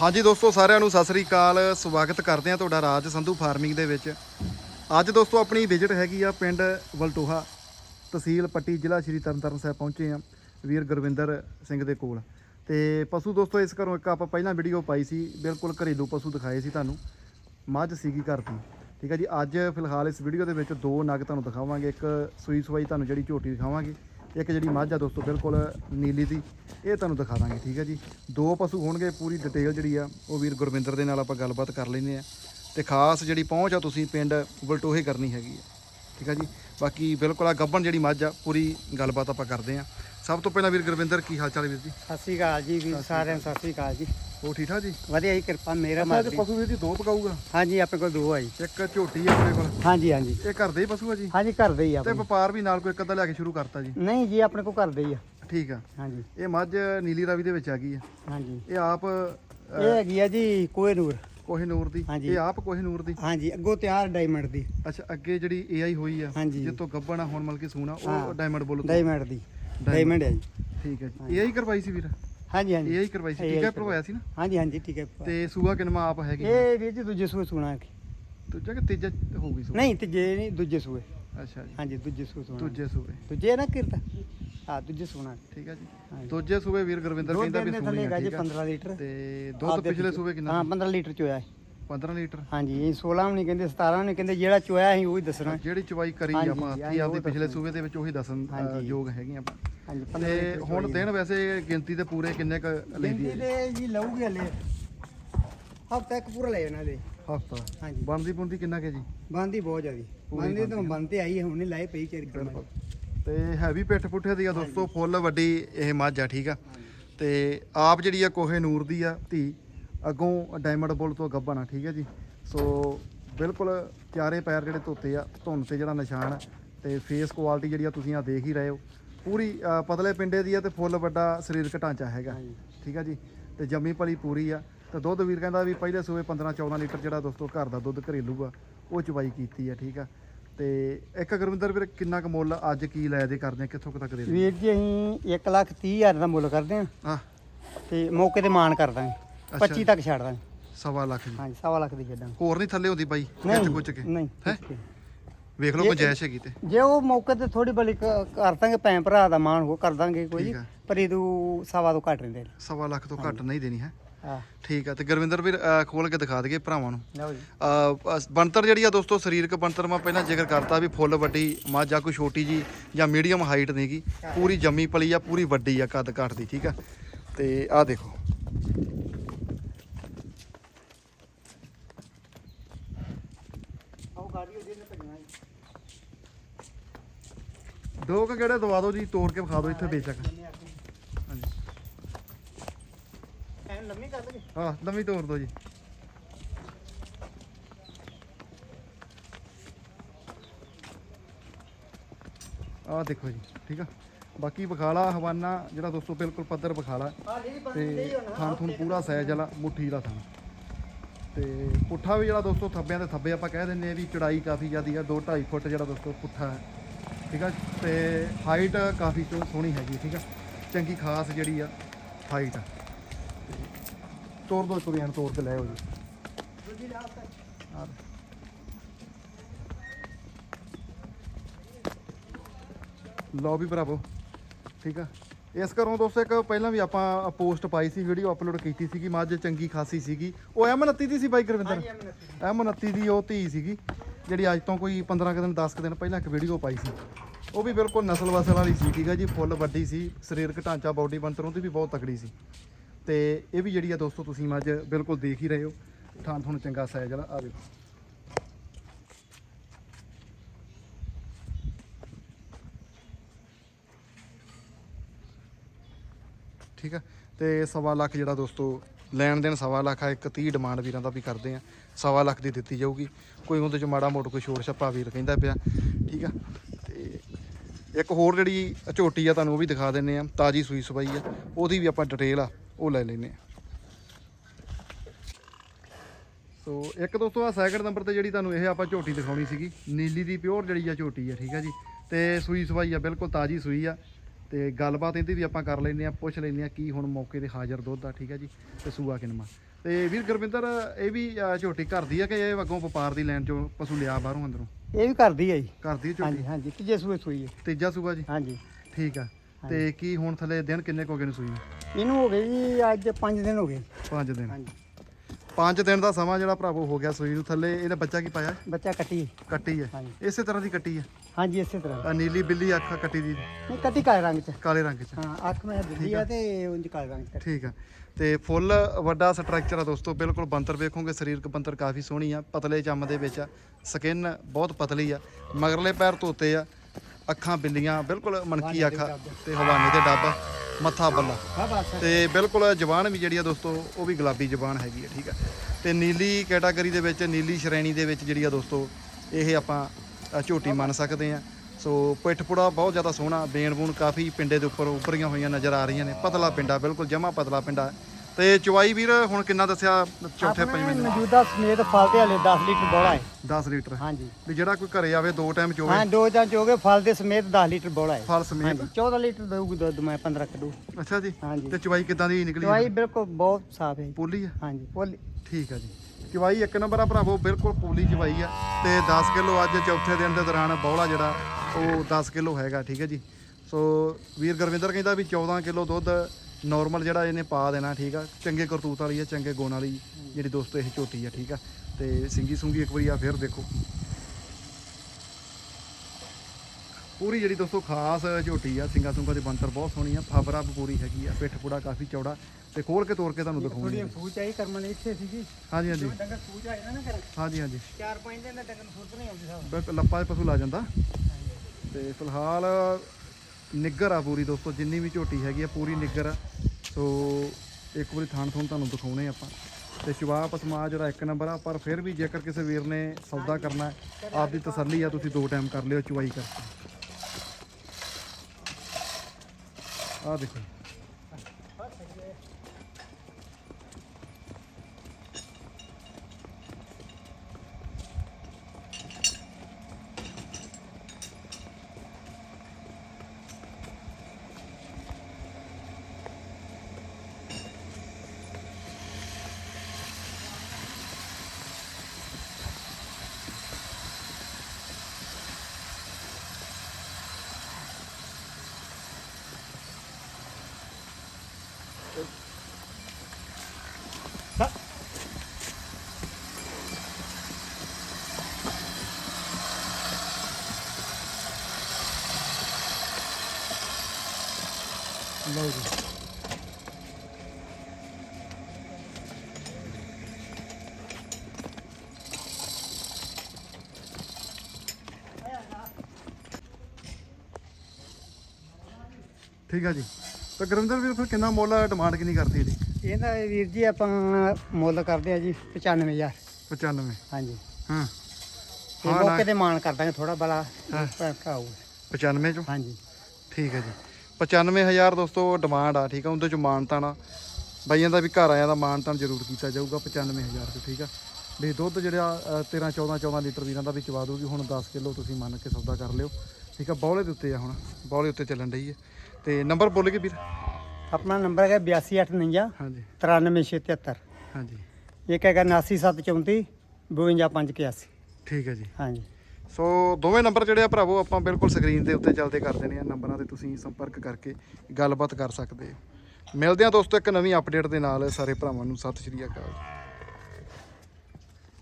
ਹਾਂਜੀ ਦੋਸਤੋ, ਸਾਰਿਆਂ ਨੂੰ ਸਤਿ ਸ੍ਰੀ ਅਕਾਲ। ਸਵਾਗਤ ਕਰਦੇ ਹਾਂ ਤੁਹਾਡਾ ਰਾਜ ਸੰਧੂ ਫਾਰਮਿੰਗ ਦੇ ਵਿੱਚ। ਅੱਜ ਦੋਸਤੋ, ਆਪਣੀ ਵਿਜ਼ਿਟ ਹੈਗੀ ਆ ਪਿੰਡ ਵਲਟੋਹਾ ਤਹਿਸੀਲ ਪੱਟੀ ਜ਼ਿਲ੍ਹਾ ਸ਼੍ਰੀ ਤਰਨਤਾਰਨ ਸਾਹਿਬ ਪਹੁੰਚੇ ਆ ਵੀਰ ਗੁਰਵਿੰਦਰ ਸਿੰਘ ਦੇ ਕੋਲ। ਤੇ ਪਸ਼ੂ ਦੋਸਤੋ, ਇਸ ਘਰੋਂ ਇੱਕ ਆਪਾਂ ਪਹਿਲਾਂ ਵੀਡੀਓ ਪਾਈ ਸੀ, ਬਿਲਕੁਲ ਘਰੇਲੂ ਪਸ਼ੂ ਦਿਖਾਏ ਸੀ ਤੁਹਾਨੂੰ। ਮੱਝ ਸੀਗੀ ਘਰ ਦੀ। ਠੀਕ ਹੈ ਜੀ, ਅੱਜ ਫਿਲਹਾਲ ਇਸ ਵੀਡੀਓ ਦੇ ਵਿੱਚ ਦੋ ਨਗ ਤੁਹਾਨੂੰ ਦਿਖਾਵਾਂਗੇ, ਇੱਕ ਸੂਈ ਸਵਾਈ ਤੁਹਾਨੂੰ ਜਿਹੜੀ ਝੋਟੀ ਦਿਖਾਵਾਂਗੇ। ਇੱਕ ਜਿਹੜੀ ਮੱਝ ਆ ਦੋਸਤੋ, ਬਿਲਕੁਲ ਨੀਲੀ ਦੀ, ਇਹ ਤੁਹਾਨੂੰ ਦਿਖਾ ਦਾਂਗੇ, ਠੀਕ ਹੈ ਜੀ। ਦੋ ਪਸ਼ੂ ਹੋਣਗੇ, ਪੂਰੀ ਡਿਟੇਲ ਜਿਹੜੀ ਆ, ਉਹ ਵੀਰ ਗੁਰਵਿੰਦਰ ਦੇ ਨਾਲ ਆਪਾਂ ਗੱਲਬਾਤ ਕਰ ਲੈਂਦੇ ਆ। ਤੇ ਖਾਸ ਜਿਹੜੀ ਪਹੁੰਚ ਆ ਤੁਸੀਂ, ਪਿੰਡ ਬਲਟੋਹੇ ਕਰਨੀ ਹੈਗੀ ਆ, ਠੀਕ ਆ ਜੀ। ਬਾਕੀ ਬਿਲਕੁਲ ਆ ਗੱਬਣ ਜਿਹੜੀ ਮੱਝ ਆ ਪੂਰੀ ਗੱਲਬਾਤ ਆਪਾਂ ਕਰਦੇ ਆ। ਸਭ ਤੋਂ ਪਹਿਲਾਂ ਵੀਰ ਗੁਰਵਿੰਦਰ ਕੀ ਹਾਲ ਚਾਲ ਹੈ ਵੀਰ ਜੀ? ਸਤਿ ਸ਼੍ਰੀ ਅਕਾਲ ਜੀ ਵੀਰ ਸਾਰਿਆਂ ਨੂੰ ਸਤਿ ਸ਼੍ਰੀ ਅਕਾਲ ਜੀ। ਉਹ ਠੀਕ ਠਾਕ ਜੀ? ਵਧੀਆ ਜੀ ਕਿਰਪਾ ਮੇਰਾ ਅੱਜ ਮਾਤਰੀ ਪਸ਼ੂ ਵੀਰ ਜੀ ਦੋ ਪਕਾਊਗਾ? ਹਾਂਜੀ ਆਪਣੇ ਕੋਲ ਦੋ ਆ ਜੀ। ਇੱਕ ਝੋਟੀ ਆ ਆਪਣੇ ਕੋਲ। ਹਾਂਜੀ ਹਾਂਜੀ। ਇਹ ਘਰ ਦੇ ਹੀ ਪਸ਼ੂ ਆ ਜੀ? ਹਾਂਜੀ ਘਰ ਦੇ ਹੀ ਆ ਤੇ ਆਪਣੇ। ਵਪਾਰ ਵੀ ਨਾਲ ਕੋਈ ਇੱਕ ਅੱਧਾ ਲਿਆ ਕੇ ਸ਼ੁਰੂ ਕਰਤਾ ਜੀ? ਨਹੀਂ ਜੀ ਆਪਣੇ ਕੋਲ ਘਰ ਦੇ ਹੀ ਆ। ਠੀਕ ਆ। ਹਾਂਜੀ। ਇਹ ਮੱਝ ਨੀਲੀ ਰਾਵੀ ਦੇ ਵਿੱਚ ਆ ਗਈ ਆ। ਹਾਂਜੀ। ਇਹ ਆਪ ਇਹ ਹੈਗੀ ਆ ਜੀ ਕੋਏ ਨੂਰ ਕੋਹਿਨੂਰ ਦੀ। ਹਾਂਜੀ। ਇਹ ਆਪ ਕੋਹਿਨੂਰ ਦੀ? ਹਾਂਜੀ ਅੱਗੋਂ ਤਿਆਰ ਡਾਇਮੰਡ ਦੀ। ਅੱਛਾ ਅੱਗੇ ਜਿਹੜੀ ਏਆਈ ਹੋਈ ਆ ਹਾਂਜੀ। ਜਿੱਤੋਂ ਗੱਬਣਾ ਹੁਣ ਮਲਕੀ ਸੂਣਾ ਉਹ ਹਾਂ। ਡਾਇਮੰਡ ਬੋਲੋ ਡਾਇਮੰਡ ਦੀ। ਡਾਇਮੰਡ ਹੈ ਜੀ। ਠੀਕ ਹੈ ਜੀ। ਏਆਈ ਕਰਵਾਈ ਸੀ ਵੀਰ? ਹਾਂਜੀ ਹਾਂਜੀ। ਏਆਈ ਕਰਵਾਈ ਸੀ। ਹੈ ਭਰਵਾਇਆ ਸੀ ਨਾ? ਹਾਂਜੀ ਹਾਂਜੀ ਠੀਕ ਹੈ। ਤੇ ਸੂਆ ਕਿਨਮਾ ਆਪ ਹੈਗੀ? ਇਹ ਵੀਰ ਜੀ ਦੂਜੇ ਸੂਏ ਸੁਣਾ ਕੇ ਦੂਜਾ ਕਿ ਤੀਜਾ ਹੋ ਗਈ ਸੂਆ? ਨਹੀਂ ਤੀਜੇ ਨਹੀਂ ਦੂਜੇ ਸੂਏ। ਅੱਛਾ ਜੀ। ਹਾਂਜੀ ਦੂਜੇ ਸੂਏ ਸੁਣਾ। ਦੂਜੇ ਸੂਏ। ਦੂਜੇ ਨਾ ਕਿਰਤਾ? ਹਾਂ ਦੂਜੇ ਸੁਣਾ। ਠੀਕ ਹੈ ਜੀ। ਦੂਜੇ ਸੂਏ ਵੀਰ ਗੁਰਵਿੰਦਰ ਕਹਿੰਦਾ ਵੀ ਸੂਣੀ ਆ ਜੀ ਠੀਕ ਆ 15 ਲੀਟਰ। ਤੇ ਦੁੱਧ ਪਿਛਲੇ ਪਿੱਛੇ। ਸੂਏ ਕਿੰਨਾ ਹਾਂ 15 ਲੀਟਰ ਚੋਇਆ ਹੈ 15 ਲੀਟਰ? ਹਾਂਜੀ ਇਹ 16 ਵੀ ਨਹੀਂ ਕਹਿੰਦੇ 17 ਵੀ ਨਹੀਂ ਕਹਿੰਦੇ ਜਿਹੜਾ ਚੋਇਆ ਅਸੀਂ ਉਹ ਹੀ ਦੱਸਣਾ। ਜਿਹੜੀ ਚਵਾਈ ਕਰੀ ਹਾਂਜੀ, ਆਪਾਂ ਹਾਂਜੀ, ਆਪਦੇ ਉਹ ਪਿਛਲੇ। ਸੂਏ ਦੇ ਵਿੱਚ ਉਹੀ ਦੱਸਣ ਅ, ਹਾਂਜੀ। ਯੋਗ ਹੈਗੀਆਂ ਆਪਾਂ। ਹਾਂਜੀ 15 ਤੇ ਲੀਟਰ ਹੁਣ ਦਿਨ ਵੈਸੇ ਗਿਣਤੀ ਦੇ ਪੂਰੇ ਕਿੰਨੇ ਕ ਲੈਂਦੀ ਹੈ? ਤੇ ਜੀ ਲਊਗੀ ਹਲੇ। ਹਫਤਾ ਇੱਕ ਪੂਰਾ ਲੈ ਜਾਣਾ ਦੇ। ਹਫਤਾ? ਹਾਂਜੀ। ਬਣਦੀ ਪੁੰਦੀ ਕਿੰਨਾ ਕੇ ਜੀ? ਬੰਦੀ ਬਹੁਤ ਜ਼ਿਆਦੀ। ਬੰਦੀ ਤਾਂ ਬੰਦੇ ਆਈ ਹੁਣੇ ਲਾਏ ਪਈ ਚੇਰੀ ਬਿਲਕੁਲ। ਤੇ ਹੈਵੀ ਪਿੱਠ ਪੁੱਠੇ ਦੀ ਆ ਦੋਸਤੋ ਫੁੱਲ ਵੱਡੀ ਇਹ ਮੱਝ ਆ ਠੀਕ ਆ। ਤੇ ਆਪ ਜਿਹੜੀ ਆ ਕੋਹੇ ਨੂਰ ਦੀ ਆ ਧੀ ਅੱਗੋਂ ਡਾਇਮੰਡ ਬੁੱਲ ਤੋਂ ਗੱਭਣ ਆ ਠੀਕ ਹੈ ਜੀ। ਸੋ ਬਿਲਕੁਲ ਚਾਰੇ ਪੈਰ ਜਿਹੜੇ ਧੋਤੇ ਆ ਧੁੰਨ ਤੇ ਜਿਹੜਾ ਨਿਸ਼ਾਨ ਤੇ ਫੇਸ ਕੁਆਲਿਟੀ ਜਿਹੜੀ ਆ ਤੁਸੀਂ ਆ ਦੇਖ ਹੀ ਰਹੇ ਹੋ। ਪੂਰੀ ਪਤਲੇ ਪਿੰਡੇ ਦੀ ਆ ਤੇ ਫੁੱਲ ਵੱਡਾ ਸਰੀਰਕ ਢਾਂਚਾ ਹੈਗਾ। ਠੀਕ ਆ ਜੀ। ਤੇ ਜੰਮੀ ਪਲੀ ਪੂਰੀ ਆ। ਤੇ ਦੁੱਧ ਵੀਰ ਕਹਿੰਦਾ ਵੀ ਪਹਿਲੇ ਸੂਏ 15 14 ਲੀਟਰ ਜਿਹੜਾ ਦੋਸਤੋ ਘਰ ਦਾ ਦੁੱਧ ਘਰੇਲੂ ਆ ਉਹ ਚਵਾਈ ਕੀਤੀ ਆ ਠੀਕ ਆ। ਤੇ ਇੱਕ ਗੁਰਵਿੰਦਰ ਵੀਰ ਕਿੰਨਾ ਕੁ ਮੁੱਲ ਅੱਜ ਕੀ ਲੈ ਦੇ ਕਰਦੇ ਆ ਕਿੱਥੋਂ ਤੱਕ ਦੇ ਵੀਰ ਜੀ ਅਸੀਂ 1 ਲੱਖ 30 ਹਜ਼ਾਰ ਦਾ ਮੁੱਲ ਕਰਦੇ ਹਾਂ ਆ ਤੇ ਮੌਕੇ ਤੇ ਮਾਨ ਕਰ ਦਾਂਗੇ। 25 ਤੱਕ ਛੱਡ ਦਾਂਗੇ। ਸਵਾ ਲੱਖ ਜੀ। ਹਾਂਜੀ ਸਵਾ ਲੱਖ ਦੀ ਛੱਡਾਂਗੇ ਹੋਰ ਨਹੀਂ ਥੱਲੇ ਹੁੰਦੀ ਬਾਈ ਖਿੱਚ ਨਹੀਂ ਕੁੱਚ ਕੇ। ਨਹੀਂ ਹੈਂ? ਖਿੱਚ ਕੇ। ਵੇਖ ਲਓ ਇਹ- ਗੁੰਜਾਇਸ਼ ਹੈਗੀ ਤੇ। ਜੇ ਉਹ ਮੌਕੇ ਤੇ ਥੋੜੀ ਬਲੀ ਕ- ਕਰ ਦਾਂਗੇ ਭੈਣ ਭਰਾ ਦਾ ਮਾਨ ਹੋ ਕਰ ਦਾਂਗੇ ਕੋਈ ਠੀਕ ਆ। ਪਰ ਇਹਦੂ ਸਵਾ ਤੋਂ ਘੱਟ ਰਹਿੰਦੇ ਸਵਾ ਲੱਖ ਤੋਂ ਘੱਟ ਨਹੀਂ ਦੇਣੀ ਹੈ? ਹਾਂ। ਠੀਕ ਆ ਤੇ ਗੁਰਵਿੰਦਰ ਵੀਰ ਅ, ਖੋਲ ਕੇ ਦਿਖਾ ਦਈਏ ਭਰਾਵਾਂ ਨੂੰ। ਲਓ ਜੀ। ਬਣਤਰ ਜਿਹੜੀ ਆ ਦੋਸਤੋ ਸਰੀਰਕ ਬਣਤਰ ਮੈਂ ਪਹਿਲਾਂ ਜ਼ਿਕਰ ਕਰਤਾ ਵੀ ਫੁੱਲ ਵੱਡੀ ਮੱਝ ਜਾਂ ਕੋਈ ਛੋਟੀ ਜੀ ਜਾਂ ਮੀਡੀਅਮ ਹਾਈਟ ਨਹੀਂਗੀ ਪੂਰੀ ਜੰਮੀ ਪਲੀ ਆ ਪੂਰੀ ਵੱਡੀ ਆ ਕੱਦ ਘੱਟ ਦੀ ਠੀਕ ਆ? ਤੇ ਆਹ ਦੇਖੋ ਆਓ ਗਾੜੀ ਉਹਦੀ ਨੇ ਭਜਣਾ ਦੋ ਕੁ ਗੇੜੇ ਦਵਾ ਦਿਓ ਜੀ ਤੋੜ ਕੇ ਵਿਖਾ ਦਿਓ ਇੱਥੇ ਬੇਸ਼ੱਕ ਹਾਂਜੀ। ਐਨ ਲੰਮੀ ਕਰ ਲਗੇ ਹਾਂ ਨਵੀਂ ਤੋੜ ਦਿਓ ਜੀ। ਆਹ ਦੇਖੋ ਜੀ ਠੀਕ ਆ? ਬਾਕੀ ਬਖਾਲਾ ਹਵਾਨਾ ਜਿਹੜਾ ਦੋਸਤੋ ਬਿਲਕੁਲ ਪੱਧਰ ਬਖਾਲਾ ਤੇ ਥਣ ਥੁਣ ਪੂਰਾ ਸਾਈਜ਼ ਵਾਲਾ ਮੁੱਠੀ ਦਾ ਥਣ ਤੇ ਪੁੱਠਾ ਵੀ ਜਿਹੜਾ ਦੋਸਤੋ ਥੱਬਿਆਂ ਦੇ ਥੱਬੇ ਆਪਾਂ ਕਹਿ ਦਿੰਦੇ ਆ ਵੀ ਚੜਾਈ ਕਾਫੀ ਜ਼ਿਆਦੀ ਆ 2 2.5 ਫੁੱਟ ਜਿਹੜਾ ਦੋਸਤੋ ਪੁੱਠਾ ਹੈ। ਠੀਕ ਆ? ਤੇ ਹਾਈਟ ਕਾਫੀ ਸੋ- ਸੋਹਣੀ ਹੈਗੀ ਠੀਕ ਆ? ਚੰਗੀ ਖਾਸ ਜਿਹੜੀ ਆ ਹਾਈਟ ਆ। ਤੋੜ ਦੋ ਇੱਕ ਐਨ ਤੋੜ ਕੇ ਲੈ ਆਓ ਜੀ। ਲਓ ਵੀ ਭਰਾਵੋ ਠੀਕ ਆ? ਇਸ ਘਰੋਂ ਦੋਸਤੋ ਇੱਕ ਪਹਿਲਾਂ ਵੀ ਆਪਾਂ ਪੋਸਟ ਪਾਈ ਸੀ ਵੀਡੀਓ ਅਪਲੋਡ ਕੀਤੀ ਸੀਗੀ ਮੱਝ ਚੰਗੀ ਖਾਸੀ ਸੀਗੀ। ਉਹ M29 ਦੀ ਸੀ ਬਾਈ ਗੁਰਵਿੰਦਰ? M29 ਦੀ ਉਹ ਧੀ ਸੀਗੀ। ਜਿਹੜੀ ਅੱਜ ਤੋਂ ਕੋਈ 15 ਕੁ ਦਿਨ 10 ਕੁ ਦਿਨ ਪਹਿਲਾਂ ਇੱਕ ਵੀਡੀਓ ਪਾਈ ਸੀ। ਉਹ ਵੀ ਬਿਲਕੁਲ ਨਸਲ ਵਸਲ ਵਾਲੀ ਸੀ, ਠੀਕ ਆ ਜੀ, ਫੁੱਲ ਵੱਡੀ ਸੀ, ਸਰੀਰਕ ਢਾਂਚਾ ਬਾਡੀ ਬਣਤਰ ਉਹਦੀ ਵੀ ਬਹੁਤ ਤਕੜੀ ਸੀ। ਤੇ ਇਹ ਵੀ ਜਿਹੜੀ ਆ ਦੋਸਤੋ ਤੁਸੀਂ ਮੱਝ ਬਿਲਕੁਲ ਦੇਖ ਹੀ ਰਹੇ ਹੋ। ਥਾਂ ਤੁਹਾਨੂੰ ਚੰਗਾ ਸਾਈਜ਼ ਵਾਲਾ, ਆ ਜਾਓ ਠੀਕ ਆ? ਤੇ ਸਵਾ ਲੱਖ ਜਿਹੜਾ ਦੋਸਤੋ ਲੈਣ ਦੇਣ ਸਵਾ ਲੱਖ ਆ, ਇੱਕ 30 ਡਿਮਾਂਡ ਵੀਰਾਂ ਦਾ ਵੀ ਕਰਦੇ ਆ। ਸਵਾ ਲੱਖ ਦੀ ਦਿੱਤੀ ਜਾਊਗੀ। ਕੋਈ ਉਹਦੇ ਚ ਮਾੜਾ ਮੋਟਾ ਕੋਈ ਛੋੜ ਛੱਪਾ ਵੀਰ ਕਹਿੰਦਾ ਪਿਆ। ਠੀਕ ਆ? ਤੇ ਇੱਕ ਹੋਰ ਜਿਹੜੀ ਝੋਟੀ ਆ ਤੁਹਾਨੂੰ ਉਹ ਵੀ ਦਿਖਾ ਦਿੰਨੇ ਆ, ਤਾਜੀ ਸੂਈ ਸਵਾਈ ਆ। ਉਹਦੀ ਵੀ ਆਪਾਂ ਡਿਟੇਲ ਆ, ਉਹ ਲੈ ਲੈਨੇ ਆ। ਸੋ ਇੱਕ ਦੋਸਤੋ ਆ ਸੈਕਿੰਡ ਨੰਬਰ ਤੇ ਜਿਹੜੀ ਤੁਹਾਨੂੰ ਇਹ ਆਪਾਂ ਝੋਟੀ ਦਿਖਾਉਣੀ ਸੀਗੀ, ਨੀਲੀ ਦੀ ਪਿਓਰ ਜਿਹੜੀ ਆ ਝੋਟੀ ਆ, ਠੀਕ ਆ ਜੀ? ਤੇ ਸੂਈ ਸਵਾਈ ਆ, ਬਿਲਕੁਲ ਤਾਜੀ ਸੂਈ ਆ। ਤੇ ਗੱਲਬਾਤ ਇਹਦੀ ਵੀ ਆਪਾਂ ਕਰ ਲੈਂਦੇ ਆ ਪੁੱਛ ਲੈਂਦੇ ਆ ਕੀ ਹੁਣ ਮੌਕੇ ਤੇ ਹਾਜ਼ਰ ਦੁੱਧ ਆ ਠੀਕ ਆ ਜੀ ਤੇ ਸੂਆ ਕਿਨਮਾ ਤੇ ਵੀਰ ਗੁਰਵਿੰਦਰ ਇਹ ਵੀ ਝੋਟੀ ਘਰ ਦੀ ਆ ਕਿ ਇਹ ਅੱਗੋਂ ਵਪਾਰ ਦੀ ਲੈਣ ਚੋਂ ਪਸ਼ੂ ਲਿਆ ਬਾਹਰੋਂ ਅੰਦਰੋਂ? ਇਹ ਵੀ ਕਰਦੀ ਹੈ ਜੀ। ਘਰ ਦੀ ਝੋਟੀ? ਹਾਂਜੀ ਹਾਂਜੀ ਤੀਜੇ ਸੂਏ ਸੂਈ ਹੈ ਤੀਜਾ ਜੀ? ਹਾਂਜੀ। ਠੀਕ ਆ। ਤੇ ਕੀ ਹੁਣ ਥੱਲੇ ਦਿਨ ਕਿੰਨੇ ਕੁ ਹੋ ਗਏ ਨੇ ਸੂਈ? ਇਹਨੂੰ ਹੋ ਗਏ ਜੀ ਅੱਜ 5 ਦਿਨ ਹੋ ਗਏ। ਪੰਜ ਦਿਨ। ਹਾਂਜੀ। ਪੰਜ ਦਿਨ ਦਾ ਸਮਾਂ ਜਿਹੜਾ ਭਰਾਵੋ ਹੋ ਗਿਆ ਸੂਈ ਨੂੰ ਥੱਲੇ ਇਹਨੇ ਬੱਚਾ ਕੀ ਪਾਇਆ? ਬੱਚਾ ਕੱਟੀ। ਕੱਟੀ ਹੈ। ਹਾਂਜੀ। ਇਸੇ ਤਰ੍ਹਾਂ ਦੀ ਕੱਟੀ ਹੈ? ਹਾਂਜੀ ਇਸੇ ਤਰ੍ਹਾਂ ਨੀਲੀ ਬਿੱਲੀ ਅੱਖ ਕੱਟੀ ਦੀ। ਨਹੀਂ ਕੱਟੀ ਕਾਲੇ ਰੰਗ ਚ। ਕਾਲੇ ਰੰਗ 'ਚ। ਹਾਂ ਅੱਖ ਮੈਂ ਦਿੱਲੀ ਆ ਤੇ ਉਂਝ ਕਾਲੇ ਰੰਗ ਚ ਠੀਕ ਆ। ਤੇ ਫੁੱਲ ਵੱਡਾ ਸਟਰਕਚਰ ਆ ਦੋਸਤੋ ਬਿਲਕੁਲ ਬੰਤਰ ਵੇਖੋਗੇ ਸਰੀਰਕ ਬੰਤਰ ਕਾਫੀ ਸੋਹਣੀ ਆ ਪਤਲੇ ਚੰਮ ਦੇ ਵਿੱਚ ਆ ਸਕਿਨ ਬਹੁਤ ਪਤਲੀ ਆ ਮਗਰਲੇ ਪੈਰ ਧੋਤੇ ਆ ਅੱਖਾਂ ਬਿੱਲੀਆਂ ਬਿਲਕੁਲ ਮਨਕੀ ਅੱਖ ਤੇ ਹਵਾਨੇ ਦੇ ਡੱਬ ਮੱਥਾ ਬੱਲਾ। ਤੇ ਬਿਲਕੁਲ ਜ਼ਬਾਨ ਵੀ ਜਿਹੜੀ ਆ ਦੋਸਤੋ ਉਹ ਵੀ ਗੁਲਾਬੀ ਜ਼ਬਾਨ ਹੈਗੀ ਆ ਠੀਕ ਆ। ਤੇ ਨੀਲੀ ਕੈਟਾਗਰੀ ਦੇ ਵਿੱਚ ਨੀਲੀ ਸ਼੍ਰੇਣੀ ਦੇ ਵਿੱਚ ਜਿਹੜੀ ਆ ਦੋਸਤੋ ਇਹ ਆਪਾਂ ਝੋਟੀ ਮੰਨ ਸਕਦੇ ਆ। ਸੋ ਪਿੱਠ ਪੁੜਾ ਬਹੁਤ ਜ਼ਿਆਦਾ ਸੋਹਣਾ ਬੂਨ ਕਾਫੀ ਪਿੰਡੇ ਦੇ ਉੱਪਰ ਉੱਪਰੀਆਂ ਹੋਈਆਂ ਨਜ਼ਰ ਆ ਰਹੀਆਂ ਨੇ। ਪਤਲਾ ਪਿੰਡਾ ਬਿਲਕੁਲ ਜਮਾ ਪਤਲਾ ਪਿੰਡਾ। ਤੇ ਚਵਾਈ ਵੀਰ ਹੁਣ ਕਿੰਨਾ ਦੱਸਿਆ ਚੌਥੇ ਪੰਜਵੇਂ ਦਿਨ? ਮੌਜੂਦਾ ਸਮੇਤ ਫਲ ਤੇ ਹਲੇ 10 ਲੀਟਰ ਬੋਲਾ ਹੈ। 10 ਲੀਟਰ। ਹਾਂਜੀ। ਵੀ ਜਿਹੜਾ ਕੋਈ ਘਰੇ ਆਵੇ ਦੋ ਟਾਈਮ ਚੋਵੇ। ਹਾਂ ਦੋ ਜਾਂ ਚੋਗੇ ਫਲ ਦੇ ਸਮੇਤ 10 ਲੀਟਰ ਬੋਲਾ ਹੈ। ਫਲ ਸਮੇਤ। ਹਾਂਜੀ 14 ਲੀਟਰ ਦੇਊਗੀ ਦੁੱਧ ਮੈਂ 15 ਕੱਢੂ ਅੱਛਾ ਜੀ। ਹਾਂਜੀ। ਤੇ ਚਵਾਈ ਕਿਦਾਂ ਦੀ ਨਿਕਲੀ? ਦਵਾਈ ਬਿਲਕੁਲ ਬਹੁਤ ਸਾਫ਼ ਹੈ। ਪੋਲੀ ਆ? ਹਾਂਜੀ ਫੁੱਲ ਠੀਕ ਆ ਜੀ। ਚਵਾਈ ਇੱਕ ਨੰਬਰ ਆ ਭਰਾਵੋ ਬਿਲਕੁਲ ਪੂਲੀ ਚਵਾਈ ਆ। ਤੇ 10 ਕਿਲੋ ਅੱਜ ਚੌਥੇ ਦਿਨ ਦੇ ਦੌਰਾਨ ਬੌਲਾ ਜਿਹੜਾ ਉਹ 10 ਕਿਲੋ ਹੈਗਾ ਠੀਕ ਹੈ ਜੀ। ਸੋ ਵੀਰ ਗੁਰਵਿੰਦਰ ਕਹਿੰਦਾ ਵੀ 14 ਕਿਲੋ ਦੁੱਧ ਨਾਰਮਲ ਜਿਹੜਾ ਇਹਨੇ ਪਾ ਦੇਣਾ ਠੀਕ ਆ? ਚੰਗੇ ਕਰਤੂਤ ਵਾਲੀ ਆ ਚੰਗੇ ਗੁਣ ਵਾਲੀ ਜਿਹੜੀ ਦੋਸਤੋ ਇਹ ਝੋਟੀ ਆ ਠੀਕ ਆ? ਤੇ ਸਿੰਗੀ ਸੁੰਗੀ ਇੱਕ ਵਾਰੀ ਆ ਫਿਰ ਦੇਖੋ। ਪੂਰੀ ਜਿਹੜੀ ਦੋਸਤੋ ਖਾਸ ਝੋਟੀ ਆ ਸਿੰਗਾ ਸੁੰਗਾ ਦੇ ਬੰਤਰ ਬਹੁਤ ਸੋਹਣੀ ਆ ਫਬਰਾ ਪੂਰੀ ਹੈਗੀ ਆ ਪਿੱਠ ਪੂੜਾ ਕਾਫੀ ਚੌੜਾ ਤੇ ਖੋਲ ਕੇ ਤੋੜ ਕੇ ਤੁਹਾਨੂੰ ਦਿਖਾਉਂਦੇ ਥੋੜੀ ਫੂਚ ਆਈ ਕਰਮਨ ਇੱਥੇ ਸੀਗੀ। ਹਾਂਜੀ ਹਾਂਜੀ। ਡੰਗਰ ਫੂਚ ਆਏ ਨਾ ਨਾ ਕਰ ਹਾਂਜੀ ਹਾਂਜੀ। ਚਾਰ ਪੰਜ ਦਿਨ ਦਾ ਡੰਗਰ ਫੁੱਟ ਨਹੀਂ ਆਉਂਦੀ ਸਾਹਿਬ ਲੱਪਾ ਦੇ ਪਸ਼ੂ ਲਾ ਜਾਂਦਾ। ਤੇ ਫਿਲਹਾਲ ਨਿੱਗਰ ਆ ਪੂਰੀ ਦੋਸਤੋ ਜਿੰਨੀ ਵੀ ਝੋਟੀ ਹੈਗੀ ਆ ਪੂਰੀ ਨਿੱਗਰ ਆ। ਸੋ ਇੱਕ ਵਾਰੀ ਥਾਣ ਥੋਣ ਤੁਹਾਨੂੰ ਦਿਖਾਉਣੇ ਆਪਾਂ। ਤੇ ਚਵਾ ਪਸਮਾ ਜਿਹੜਾ ਇੱਕ ਨੰਬਰ ਆ ਪਰ ਫਿਰ ਵੀ ਜੇਕਰ ਕਿਸੇ ਵੀਰ ਨੇ ਸੌਦਾ ਕਰਨਾ ਹੈ, ਆਪਦੀ ਤਸੱਲੀ ਆ ਤੁਸੀਂ ਦੋ ਟਾਈਮ ਕਰ ਲਿਓ ਚਵਾਈ ਕਰਕੇ। ਆ ਦੇਖੋ। ਲਓ ਜੀ। ਠੀਕ ਆ ਜੀ। ਤਾਂ ਗੁਰਵਿੰਦਰ ਵੀਰ ਫਿਰ ਕਿੰਨਾ ਮੁੱਲ ਡਿਮਾਂਡ ਕਿੰਨੀ ਕਰਦੀ ਇਹਦੀ? ਇਹਦਾ ਵੀਰ ਜੀ ਆਪਾਂ ਮੁੱਲ ਕਰਦੇ ਆ ਜੀ 95000 95 ਹਾਂਜੀ। ਹਾਂ। ਤੇ ਹਾਂ, ਮੌਕੇ ਤੇ ਮਾਨ ਕਰ ਦਾਂਗੇ ਥੋੜਾ ਬਲਾ ਹਾਂ। ਭਰਾਊ 95 ਚੋਂ? ਹਾਂਜੀ। ਠੀਕ ਹੈ ਜੀ। 95000 ਦੋਸਤੋ ਡਿਮਾਂਡ ਆ ਠੀਕ ਆ? ਉਹਦੇ ਚ ਮਾਨਤਾਨ ਆ। ਬਾਈਆਂ ਦਾ ਵੀ ਘਰ ਆਇਆ ਦਾ ਮਾਨਤਾਨ ਜ਼ਰੂਰ ਕੀਤਾ ਜਾਊਗਾ 95000 ਤੇ ਠੀਕ ਆ? ਵੀ ਦੁੱਧ ਜਿਹੜਾ ਅ, 13 14 14 ਲੀਟਰ ਵੀਰਾਂ ਦਾ ਵੀ ਚਵਾ ਦੂਗੀ ਹੁਣ 10 ਕਿਲੋ ਤੁਸੀਂ ਮੰਨ ਕੇ ਸੌਦਾ ਕਰ ਲਿਓ ਠੀਕ ਆ? ਬੌਲੇ ਦੇ ਉੱਤੇ ਆ ਹੁਣ ਬੌਲੇ ਉੱਤੇ ਚੱਲਣ ਡਈ ਹੈ ਤੇ ਨੰਬਰ ਬੋਲ ਕੇ ਵੀਰ। ਆਪਣਾ ਨੰਬਰ ਹੈਗਾ 8289 ਹਾਂਜੀ। 93673 ਹਾਂਜੀ। ਇੱਕ ਹੈਗਾ 99734 52581 ਠੀਕ ਹੈ ਜੀ। ਹਾਂਜੀ। ਸੋ ਦੋਵੇਂ ਨੰਬਰ ਜਿਹੜੇ ਆ ਭਰਾਵੋ, ਆਪਾਂ ਬਿਲਕੁਲ ਸਕਰੀਨ ਦੇ ਉੱਤੇ ਚੱਲਦੇ ਕਰ ਦੇਣੇ ਆ ਨੰਬਰਾਂ ਤੇ ਤੁਸੀਂ ਸੰਪਰਕ ਕਰਕੇ ਗੱਲਬਾਤ ਕਰ ਸਕਦੇ ਹੋ। ਮਿਲਦੇ ਆ ਦੋਸਤੋ ਇੱਕ ਨਵੀਂ ਅਪਡੇਟ ਦੇ ਨਾਲ ਸਾਰੇ ਭਰਾਵਾਂ ਨੂੰ, ਸਤਿ ਸ਼੍ਰੀ ਅਕਾਲ